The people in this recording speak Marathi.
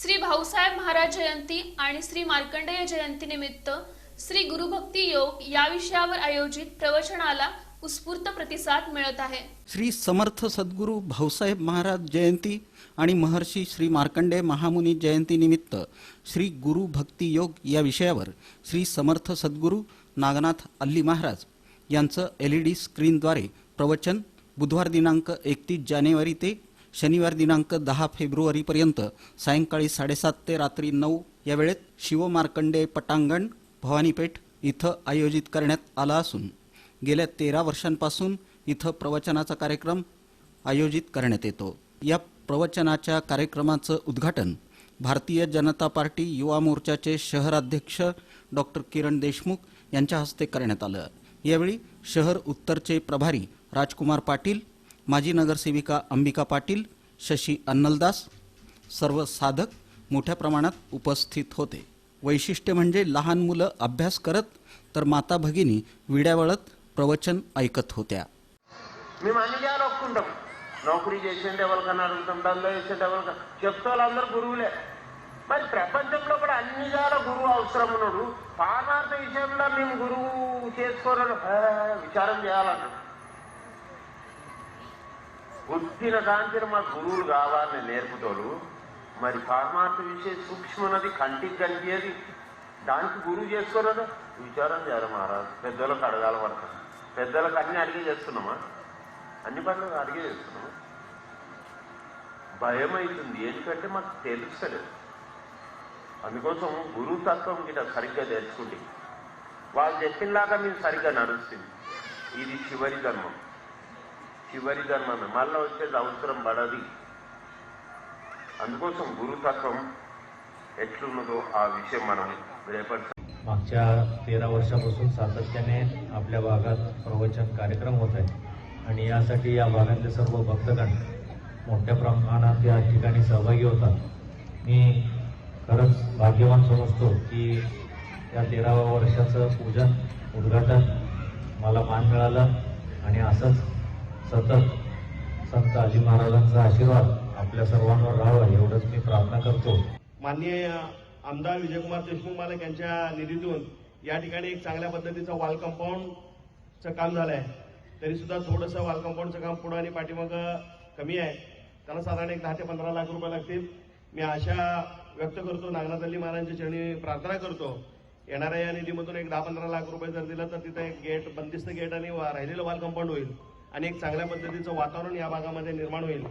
श्री भाऊसाहेब महाराज जयंती आणि श्री मार्कंडेय जयंती निमित्त श्री गुरुभक्ती योग या विषयावर आयोजित प्रवचनाला उत्स्फूर्त प्रतिसाद मिळत आहे. श्री समर्थ सद्गुरू भाऊसाहेब महाराज जयंती आणि महर्षी श्री मार्कंडे महामुनी जयंती निमित्त श्री गुरु भक्ती योग या विषयावर श्री समर्थ सद्गुरू नागनाथ अल्ली महाराज यांचं एल ई डी स्क्रीनद्वारे प्रवचन बुधवार दिनांक एकतीस जानेवारी ते शनिवार दिनांक दहा फेब्रुवारीपर्यंत सायंकाळी साडेसात ते रात्री नऊ या वेळेत शिवमार्कंडे पटांगण भवानीपेठ इथं आयोजित करण्यात आला असून गेल्या तेरा वर्षांपासून इथं प्रवचनाचा कार्यक्रम आयोजित करण्यात येतो. या प्रवचनाच्या कार्यक्रमाचं उद्घाटन भारतीय जनता पार्टी युवा मोर्चाचे शहराध्यक्ष डॉक्टर किरण देशमुख यांच्या हस्ते करण्यात आलं. यावेळी शहर उत्तरचे प्रभारी राजकुमार पाटील माजी नगरसेविका अंबिका पाटील शशी अन्नलदास सर्व साधक मोठ्या प्रमाणात उपस्थित होते. वैशिष्ट्य म्हणजे लहान मुलं अभ्यास करत तर माता भगिनी विड्यावळत प्रवचन ऐकत होत्या. मी माझी द्या लोकुंड नोकरी जे शेंड्यावर करणार शेंड्यावर लागणार गुरु पण प्रपंच अन्नी झाला गुरु अवसर म्हणून फार मी गुरु तेच करून विचारून द्यावा लागणार బుద్ధిన కాంతిని మా గురువులు కావాలని నేర్పుతాడు మరి పారమార్థ విషయ సూక్ష్మనది కంటికి కనిపించేది దానికి గురువు చేసుకోరదు? విచారం చేయాలి మహారాజు. పెద్దలకు అడగాల వరకు. పెద్దలకు అన్ని అడిగే చేస్తున్నామా? అన్ని పనులు అడిగే చేస్తున్నామా? భయం అవుతుంది ఎందుకంటే మాకు తెలుస్తలేదు. అందుకోసం గురువు తత్వం గిట సరిగ్గా తెలుసుకుంటే వాళ్ళు చెప్పినలాగా మేము సరిగ్గా నడుస్తుంది. ఇది చివరి ధర్మం. చివరి ధర్మమే మళ్ళీ వచ్చేది అవసరం పడది అందుకోసం గురుతత్వం ఎట్లున్నదో ఆ విషయం మనం రేపటి मागच्या तेरा वर्षापासून सातत्याने आपल्या भागात प्रवचन कार्यक्रम होत आहे आणि यासाठी या भागातले सर्व भक्तगण मोठ्या प्रमाणात या ठिकाणी सहभागी होतात मी खरंच भाग्यवान समजतो की या तेराव्या वर्षाचं पूजन उद्घाटन मला मान मिळालं आणि असंच सतत संत आजी महाराजांचा आशीर्वाद आपल्या सर्वांवर राहावा एवढंच मी प्रार्थना करतो. माननीय आमदार विजयकुमार देशमुख मालक यांच्या निधीतून या ठिकाणी एक चांगल्या पद्धतीचं वॉल कंपाऊंडचं काम झालं आहे तरी सुद्धा थोडंसं वॉल कंपाऊंडचं काम पुढं आणि पाठीमागं कमी आहे. त्याला साधारण एक दहा ते पंधरा लाख रुपये लागतील. मी आशा व्यक्त करतो नागनाथ अल्ली महाराजांच्या चरणी प्रार्थना करतो. येणाऱ्या या निधीमधून एक दहा पंधरा लाख रुपये जर दिलं तर तिथे एक गेट बंदिस्त गेट आणि राहिलेलं वॉल कंपाऊंड होईल. आणि एक चांगल्या पद्धतीचं वातावरण या भागामध्ये निर्माण होईल.